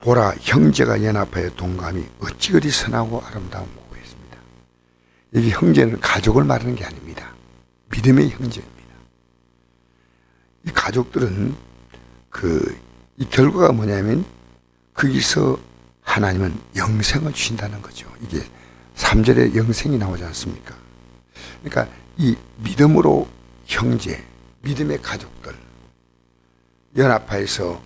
보라 형제가 연합하여 동감이 어찌 그리 선하고 아름다운 고했습니다. 여기 형제는 가족을 말하는 게 아닙니다. 믿음의 형제입니다. 이 가족들은 그 이 결과가 뭐냐면 거기서 하나님은 영생을 주신다는 거죠. 이게 3절에 영생이 나오지 않습니까? 그러니까 이 믿음으로 형제, 믿음의 가족들 연합하여서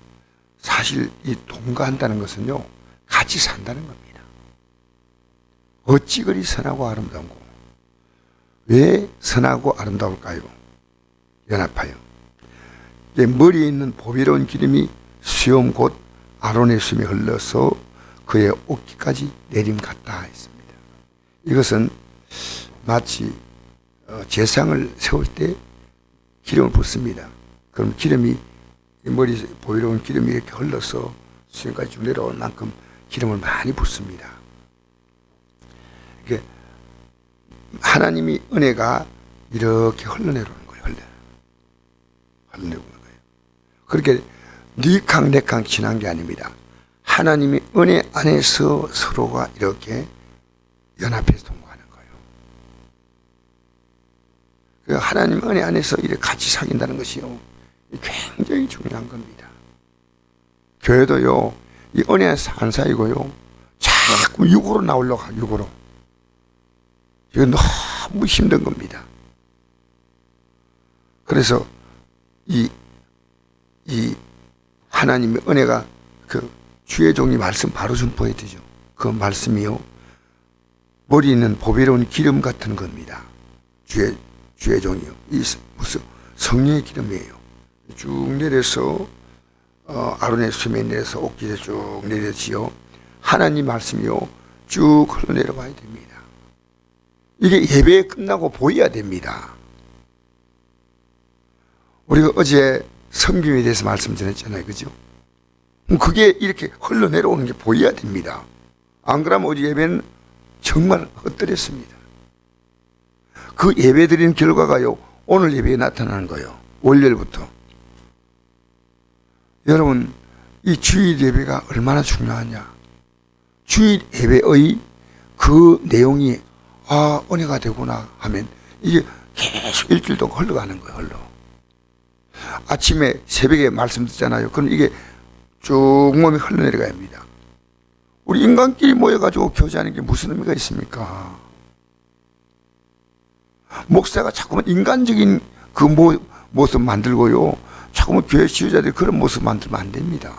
사실 이 동거한다는 것은요 같이 산다는 겁니다. 어찌 그리 선하고 아름다운고 왜 선하고 아름다울까요? 연합하여 머리에 있는 보배로운 기름이 수염 곧 아론의 숨이 흘러서 그의 옷기까지 내림 같다 했습니다. 이것은 마치 어, 제상을 세울 때 기름을 붓습니다. 그럼 기름이 이 머리 보이로운 기름이 이렇게 흘러서 수영까지 쭉 내려올 만큼 기름을 많이 붓습니다. 이게 하나님이 은혜가 이렇게 흘러내려오는 거예요. 흘러 흘러내려오는 거예요. 그렇게 니캉 내캉 지난 게 아닙니다. 하나님이 은혜 안에서 서로가 이렇게 연합해서 동거하는 거예요. 그 하나님 은혜 안에서 이렇게 같이 사귄다는 것이요. 굉장히 중요한 겁니다. 교회도요, 이 은혜 산 사이고요, 자꾸 육으로 나오려고 하 육으로. 이거 너무 힘든 겁니다. 그래서 이, 이 하나님의 은혜가 그 주의 종이 말씀 바로 선포해 되죠. 그 말씀이요. 머리 있는 보배로운 기름 같은 겁니다. 주의, 주의 종이요. 이 무슨 성령의 기름이에요. 쭉 내려서 어, 아론의 수에 내려서 옥기에 쭉 내려지요. 하나님 말씀이요. 쭉 흘러내려가야 됩니다. 이게 예배 끝나고 보여야 됩니다. 우리가 어제 성김에 대해서 말씀드렸잖아요. 그죠? 그게 이렇게 흘러내려오는 게 보여야 됩니다. 안 그러면 어제 예배는 정말 헛들였습니다. 그 예배 드리는 결과가요. 오늘 예배에 나타나는 거예요. 월요일부터. 여러분, 이 주일 예배가 얼마나 중요하냐. 주일 예배의 그 내용이 아, 은혜가 되구나 하면 이게 계속 일주일 동안 흘러가는 거예요, 흘러. 아침에 새벽에 말씀 듣잖아요. 그럼 이게 쭉 몸이 흘러내려가야 합니다. 우리 인간끼리 모여가지고 교제하는 게 무슨 의미가 있습니까? 목사가 자꾸만 인간적인 그 모, 모습 만들고요. 자꾸만 교회 지휘자들이 그런 모습 만들면 안 됩니다.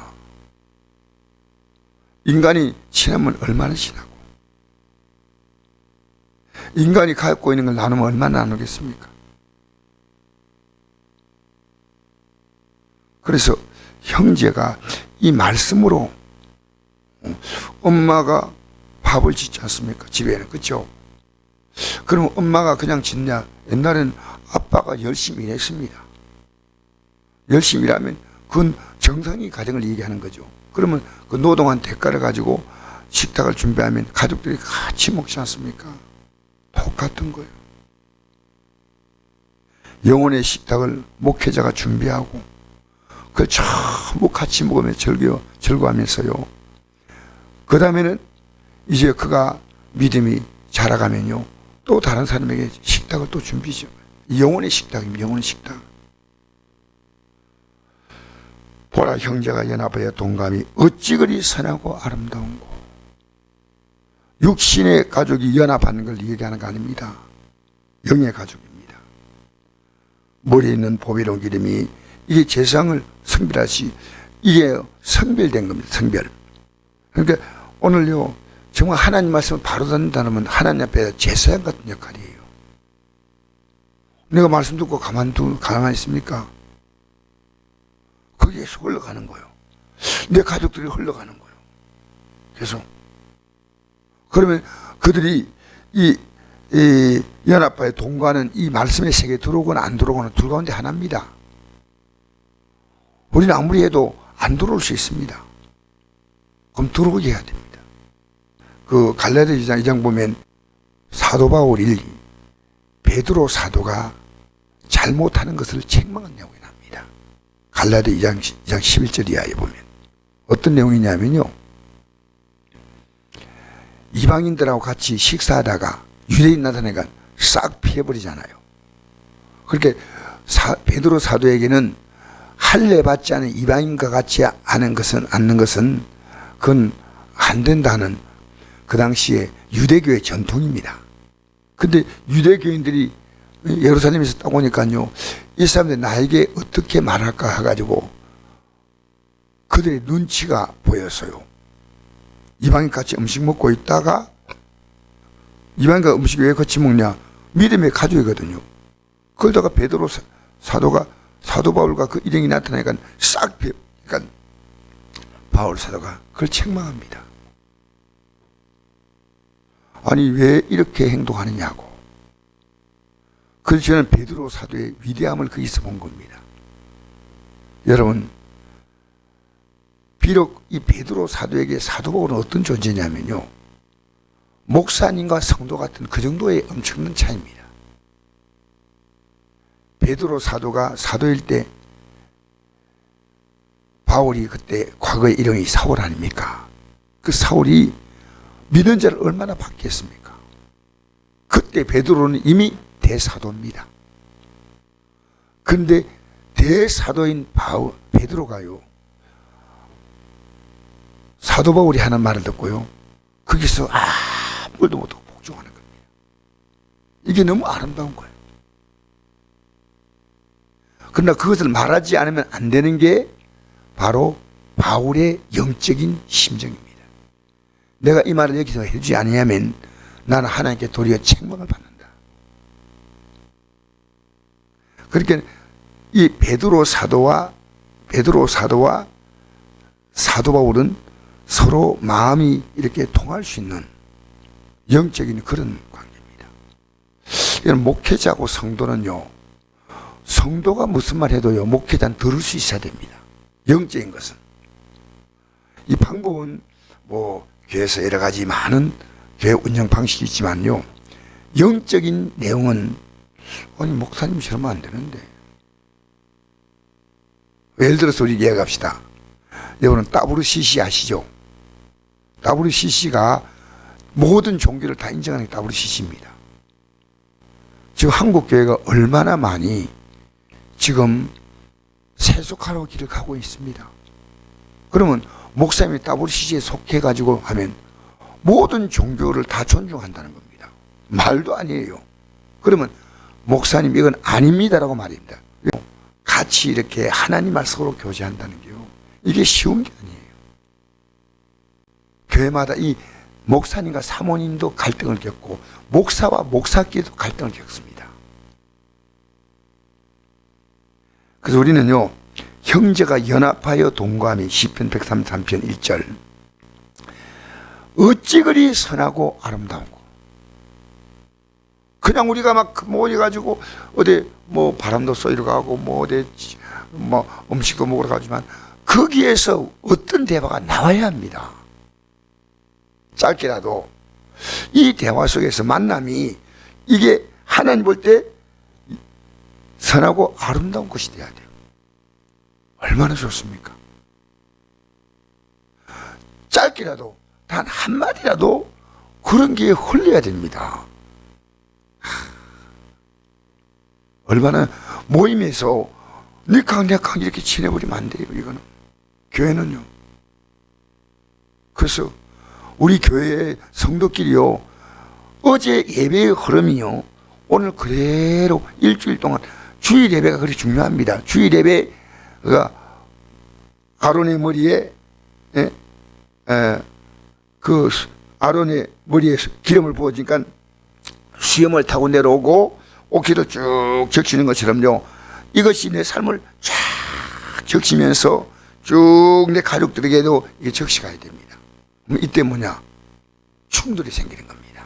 인간이 친하면 얼마나 친하고 인간이 갖고 있는 걸 나누면 얼마나 나누겠습니까? 그래서 형제가 이 말씀으로 엄마가 밥을 짓지 않습니까? 집에는 그렇죠? 그럼 엄마가 그냥 짓냐? 옛날에는 아빠가 열심히 일했습니다. 열심히 일하면 그건 정상의 가정을 얘기하는 거죠. 그러면 그 노동한 대가를 가지고 식탁을 준비하면 가족들이 같이 먹지 않습니까? 똑같은 거예요. 영혼의 식탁을 목회자가 준비하고 그 전부 같이 먹으며 즐겨 즐거하면서요. 그 다음에는 이제 그가 믿음이 자라가면요. 또 다른 사람에게 식탁을 또 준비죠. 영혼의 식탁입니다. 영혼의 식탁. 보라 형제가 연합하여 동감이 어찌 그리 선하고 아름다운고 육신의 가족이 연합하는 걸 얘기하는 거 아닙니다. 영의 가족입니다. 머리에 있는 보배로운 기름이 이게 재상을 성별하시 이게 성별된 겁니다. 성별. 그러니까 오늘요 정말 하나님 말씀을 바로 듣는다면 하나님 앞에 제사장 같은 역할이에요. 내가 말씀 듣고 가만두 가만히 있습니까? 계속 흘러가는 거예요. 내 가족들이 흘러가는 거예요. 계속. 그러면 그들이 이, 이 연합파에 동거하는 이 말씀의 세계에 들어오거나 안 들어오거나 둘 가운데 하나입니다. 우리는 아무리 해도 안 들어올 수 있습니다. 그럼 들어오게 해야 됩니다. 그 갈라디아 2장 2장 보면 사도 바울이 베드로 사도가 잘못하는 것을 내용이 납니다. 갈라디아 2장, 2장 11절 이하에 보면 어떤 내용이냐면요. 이방인들하고 같이 식사하다가 유대인 나타내니까 싹 피해버리잖아요. 그렇게 사, 베드로 사도에게는 할례 받지 않은 이방인과 같이 하는 것은 않는 것은 그건 안 된다는 그 당시에 유대교의 전통입니다. 근데 유대교인들이 예루살렘에서 딱 오니까요, 이 사람들이 나에게 어떻게 말할까 해가지고 그들의 눈치가 보였어요. 이방인 같이 음식 먹고 있다가 이방인과 음식 왜 같이 먹냐? 믿음의 가족이거든요. 그러다가 베드로 사- 사도가 사도 바울과 그 일행이 나타나니까 싹 비, 그러니까 바울 사도가 그걸 책망합니다. 아니 왜 이렇게 행동하느냐고. 그래서 저는 베드로 사도의 위대함을 거기서 본 겁니다. 여러분 비록 이 베드로 사도에게 사도 바울은 어떤 존재냐면요. 목사님과 성도 같은 그 정도의 엄청난 차이입니다. 베드로 사도가 사도일 때 바울이 그때 과거의 이름이 사울 아닙니까? 그 사울이 믿는 자를 얼마나 받겠습니까? 그때 베드로는 이미 대사도입니다. 근데 대사도인 바울 베드로가요. 사도 바울이 하는 말을 듣고요. 거기서 아무도 못하고 복종하는 겁니다. 이게 너무 아름다운 거예요. 그러나 그것을 말하지 않으면 안 되는 게 바로 바울의 영적인 심정입니다. 내가 이 말을 여기서 해주지 않으면 나는 하나님께 도리어 책망을 받는다. 그렇게 이 베드로 사도와 베드로 사도와 사도 바울은 서로 마음이 이렇게 통할 수 있는 영적인 그런 관계입니다. 이런 목회자고 성도는요, 성도가 무슨 말 해도요, 목회자는 들을 수 있어야 됩니다. 영적인 것은. 이 방법은 뭐, 교회에서 여러 가지 많은 교회 운영 방식이 있지만요, 영적인 내용은, 아니, 목사님 저러면 안 되는데. 예를 들어서 우리 이야기합시다. 여러분은 WCC 아시죠? WCC가 모든 종교를 다 인정하는 게 WCC입니다. 지금 한국 교회가 얼마나 많이 지금 세속화로 길을 가고 있습니다. 그러면 목사님이 WCC에 속해 가지고 하면 모든 종교를 다 존중한다는 겁니다. 말도 아니에요. 그러면 목사님 이건 아닙니다라고 말입니다. 같이 이렇게 하나님 말씀으로 교제한다는 게요. 이게 쉬운 게 아니에요. 교회마다 이 목사님과 사모님도 갈등을 겪고 목사와 목사끼리도 갈등을 겪습니다. 그래서 우리는요. 형제가 연합하여 동감이 시편 133편 1절 어찌 그리 선하고 아름다운고 그냥 우리가 막 모여 가지고 어디 뭐 바람도 쏘이러 가고 뭐 어디 뭐 음식도 먹으러 가지만 거기에서 어떤 대화가 나와야 합니다. 짧게라도 이 대화 속에서 만남이 이게 하나님 볼 때 선하고 아름다운 것이 돼야 돼요. 얼마나 좋습니까? 짧게라도 단 한마디라도 그런 게 흘려야 됩니다. 하, 얼마나 모임에서 니캉 니캉 이렇게 지내버리면 안 돼요, 이거는. 교회는요. 그래서 우리 교회 성도끼리요, 어제 예배의 흐름이요, 오늘 그대로 일주일 동안 주일 예배가 그리 중요합니다. 주일 예배가 아론의 머리에, 예, 에, 그 아론의 머리에 기름을 부어지니까 수염을 타고 내려오고 옷길을 쭉 적시는 것처럼요. 이것이 내 삶을 쫙 적시면서 쭉 내 가족들에게도 이게 적시가야 됩니다. 이때 뭐냐? 충돌이 생기는 겁니다.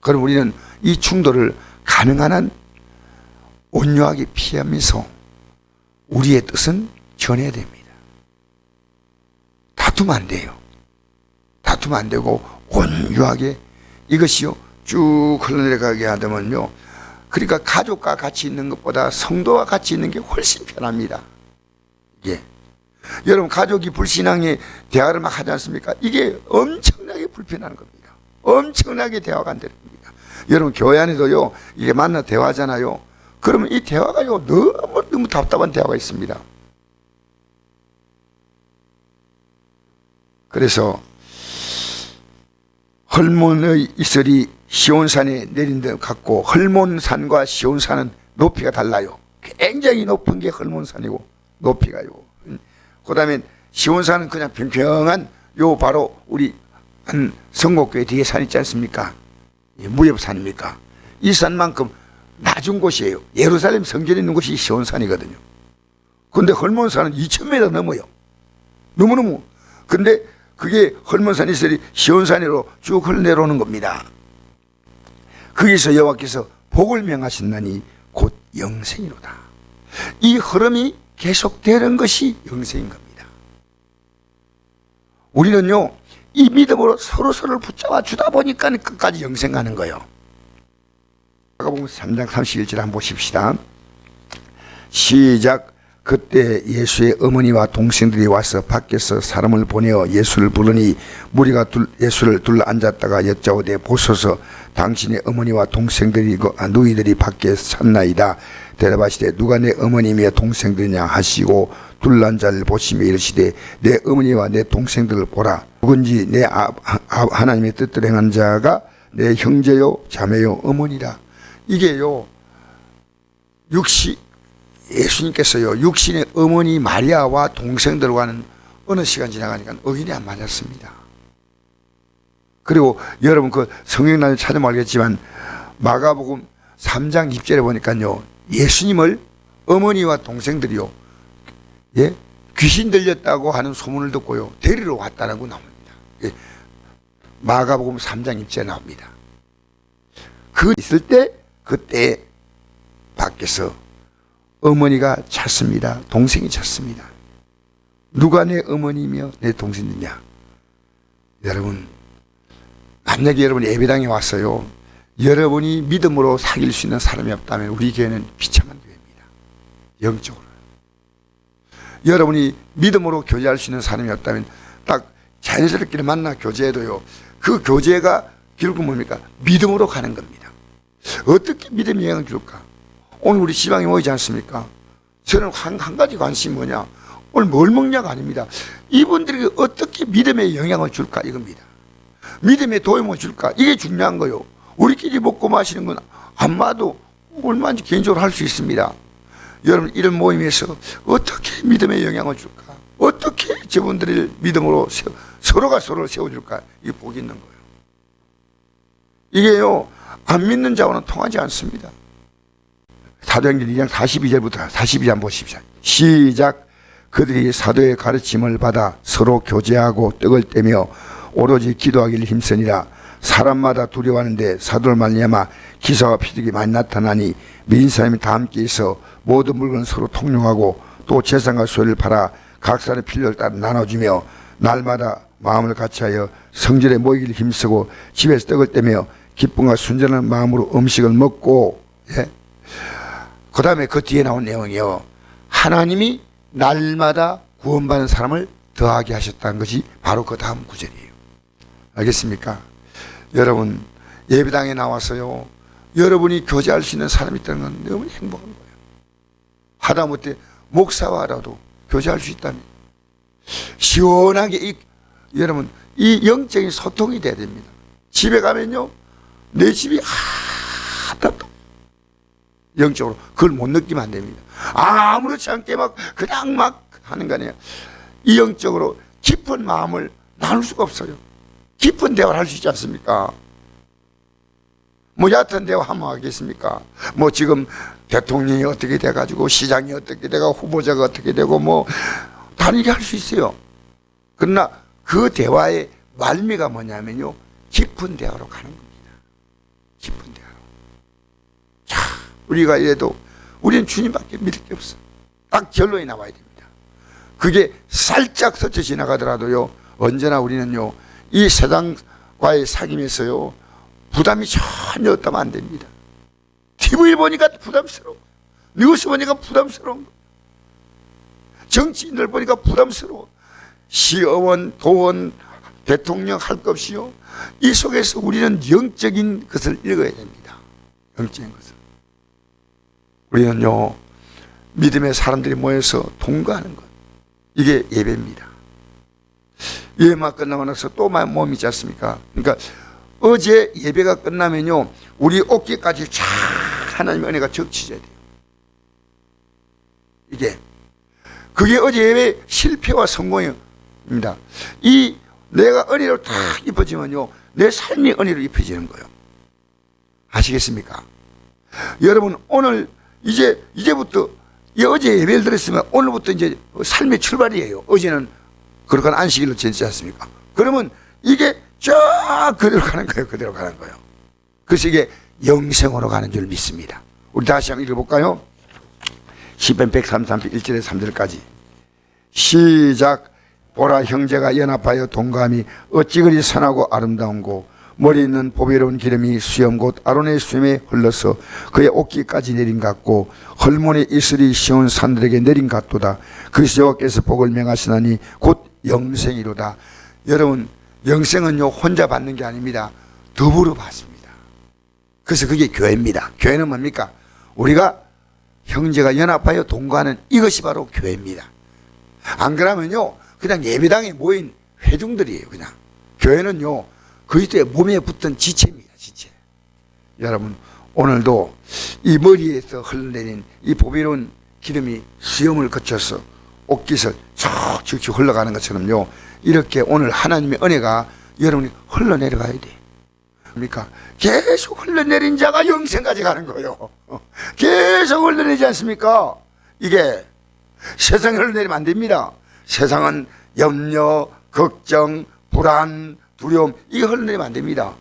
그럼 우리는 이 충돌을 가능한 한 온유하게 피하면서 우리의 뜻은 전해야 됩니다. 다투면 안 돼요. 다투면 안 되고 온유하게 이것이요 쭉 흘러내려가게 하다면요. 그러니까 가족과 같이 있는 것보다 성도와 같이 있는 게 훨씬 편합니다. 예. 여러분 가족이 불신앙의 대화를 막 하지 않습니까? 이게 엄청나게 불편한 겁니다. 엄청나게 대화가 안 되는 겁니다. 여러분 교회 안에도요 이게 만나 대화잖아요. 그러면 이 대화가요 너무 너무 답답한 대화가 있습니다. 그래서 헐몬의 이슬이 시온산에 내린 것 같고 헐몬산과 시온산은 높이가 달라요. 굉장히 높은 게 헐몬산이고 높이가요. 그 다음에 시온산은 그냥 평평한 요 바로 우리 한 성곡교회 뒤에 산 있지 않습니까? 예, 무협산입니까? 이 산만큼 낮은 곳이에요. 예루살렘 성전에 있는 곳이 시온산이거든요. 근데 헐몬산은 2,000m 넘어요. 너무너무. 근데 그게 헐몬산 이슬이 시온산으로 쭉 흘러내려오는 겁니다. 거기서 여호와께서 복을 명하신다니 곧 영생이로다. 이 흐름이 계속되는 것이 영생인 겁니다. 우리는요, 이 믿음으로 서로 서로를 붙잡아 주다 보니까 끝까지 영생 가는 거예요. 아까 보면 3장 31절 한번 보십시다. 시작. 그때 예수의 어머니와 동생들이 와서 밖에서 사람을 보내어 예수를 부르니 무리가 둘, 예수를 둘러 앉았다가 여짜오되 보소서. 당신의 어머니와 동생들이 그- 아, 누이들이 밖에서 찾나이다. 대답하시되 누가 내 어머니며 동생들이냐 하시고 둘러 자를 보시며 이르시되 내 어머니와 내 동생들을 보라. 누군지 내 아, 아, 하나님의 뜻대로 행한 자가 내 형제요 자매요 어머니라. 이게요 육시 예수님께서요 육신의 어머니 마리아와 동생들과는 어느 시간 지나가니까 의인이 안 맞았습니다. 그리고 여러분 그 성경란을 찾으면 알겠지만 마가복음 3장 6절에 보니까요 예수님을 어머니와 동생들이요 예 귀신 들렸다고 하는 소문을 듣고요 데리러 왔다라고 나옵니다. 예, 마가복음 3장 6절에 나옵니다. 그 있을 때 그때 밖에서 어머니가 찾습니다. 동생이 찾습니다. 누가 내 어머니며 내 동생이냐? 여러분, 만약에 여러분 예배당에 왔어요. 여러분이 믿음으로 사귈 수 있는 사람이 없다면 우리 교회는 비참한 교회입니다. 영적으로. 여러분이 믿음으로 교제할 수 있는 사람이 없다면 딱 자연스럽게 만나 교제해도요. 그 교제가 결국 뭡니까? 믿음으로 가는 겁니다. 어떻게 믿음이 영향을 줄까? 오늘 우리 시방에 모이지 않습니까? 저는 한, 한 가지 관심이 뭐냐? 오늘 뭘 먹냐가 아닙니다. 이분들에게 어떻게 믿음의 영향을 줄까? 이겁니다. 믿음의 도움을 줄까? 이게 중요한 거요. 우리끼리 먹고 마시는 건 아마도 얼마든지 개인적으로 할 수 있습니다. 여러분, 이런 모임에서 어떻게 믿음의 영향을 줄까? 어떻게 저분들을 믿음으로 세워, 서로가 서로를 세워줄까? 이게 복이 있는 거예요. 이게요, 안 믿는 자와는 통하지 않습니다. 사도행전 2장 42절부터 42장 보십시오. 시작. 그들이 사도의 가르침을 받아 서로 교제하고 떡을 떼며 오로지 기도하기를 힘쓰니라. 사람마다 두려워하는데 사도를 말미암아 기사와 피득이 많이 나타나니 믿은 사람이 다 함께 있어 모든 물건 서로 통용하고 또 재산과 소유를 팔아 각 사람의 필요를 따라 나눠주며 날마다 마음을 같이하여 성전에 모이기를 힘쓰고 집에서 떡을 떼며 기쁨과 순전한 마음으로 음식을 먹고 예? 그 다음에 그 뒤에 나온 내용이요. 하나님이 날마다 구원받는 사람을 더하게 하셨다는 것이 바로 그 다음 구절이에요. 알겠습니까? 여러분, 예배당에 나와서요. 여러분이 교제할 수 있는 사람이 있다는 건 너무 행복한 거예요. 하다못해 목사와라도 교제할 수 있다면 시원하게 이, 여러분 이 영적인 소통이 돼야 됩니다. 집에 가면요. 내 집이 하나도 영적으로 그걸 못 느끼면 안 됩니다. 아무렇지 않게 막 그냥 막 하는 거 아니에요. 이 영적으로 깊은 마음을 나눌 수가 없어요. 깊은 대화를 할 수 있지 않습니까? 뭐 얕은 대화 하면 하겠습니까? 뭐 지금 대통령이 어떻게 돼가지고 시장이 어떻게 돼가 후보자가 어떻게 되고 뭐 다르게 할 수 있어요. 그러나 그 대화의 말미가 뭐냐면요. 깊은 대화로 가는 겁니다. 깊은 대화로. 자, 우리가 이래도 우리는 주님밖에 믿을 게 없어. 딱 결론이 나와야 됩니다. 그게 살짝 스쳐 지나가더라도요. 언제나 우리는요. 이 세상과의 사귐에서요. 부담이 전혀 없다면 안 됩니다. TV 보니까 부담스러워. 뉴스 보니까 부담스러운 거. 정치인들 보니까 부담스러워. 시의원, 도원, 대통령 할 것 없이요. 이 속에서 우리는 영적인 것을 읽어야 됩니다. 영적인 것을. 우리는요, 믿음의 사람들이 모여서 동거하는 것. 이게 예배입니다. 예배만 끝나고 나서 또 몸이 있지 않습니까? 그러니까 어제 예배가 끝나면요, 우리 어깨까지 쫙 하나님의 은혜가 적치져야 돼요. 이게. 그게 어제 예배 실패와 성공입니다. 이 내가 은혜로 탁 입혀지면요, 내 삶이 은혜로 입혀지는 거예요. 아시겠습니까? 여러분, 오늘 이제, 이제부터, 이 어제 예배를 드렸으면 오늘부터 이제 삶의 출발이에요. 어제는 그렇게 안식일로 지냈지 않습니까? 그러면 이게 쫙 그대로 가는 거예요. 그대로 가는 거예요. 그래서 이게 영생으로 가는 줄 믿습니다. 우리 다시 한번 읽어볼까요? 시편 133편 1절에서 3절까지 시작 보라 형제가 연합하여 동감이 어찌 그리 선하고 아름다운고 머리 있는 보배로운 기름이 수염 곧 아론의 수염에 흘러서 그의 옷깃까지 내린 같고 헐몬의 이슬이 시온 산들에게 내린 같도다. 그리스 여호와께서 복을 명하시나니 곧 영생이로다. 여러분 영생은요 혼자 받는 게 아닙니다. 더불어 받습니다. 그래서 그게 교회입니다. 교회는 뭡니까? 우리가 형제가 연합하여 동거하는 이것이 바로 교회입니다. 안 그러면요 그냥 예배당에 모인 회중들이에요 그냥. 교회는요 그리스도의 몸에 붙은 지체입니다 지체. 여러분 오늘도 이 머리에서 흘러내린 이 보배로운 기름이 수염을 거쳐서 옷깃을 척척 흘러가는 것처럼요. 이렇게 오늘 하나님의 은혜가 여러분이 흘러내려가야 돼. 그러니까 계속 흘러내린 자가 영생까지 가는 거예요. 계속 흘러내지 않습니까? 이게 세상에 흘러내리면 안 됩니다. 세상은 염려, 걱정, 불안, 두려움 이게 흘러내리면 안 됩니다.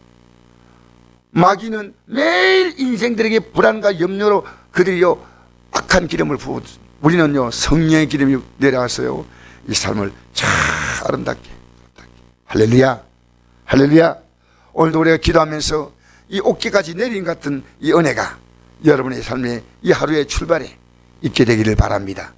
마귀는 매일 인생들에게 불안과 염려로 그들이요 악한 기름을 부어 우리는요 성령의 기름이 내려와서요 이 삶을 참 아름답게, 아름답게. 할렐루야 할렐루야 오늘도 우리가 기도하면서 이 옷기까지 내린 같은 이 은혜가 여러분의 삶의 이 하루의 출발에 있게 되기를 바랍니다.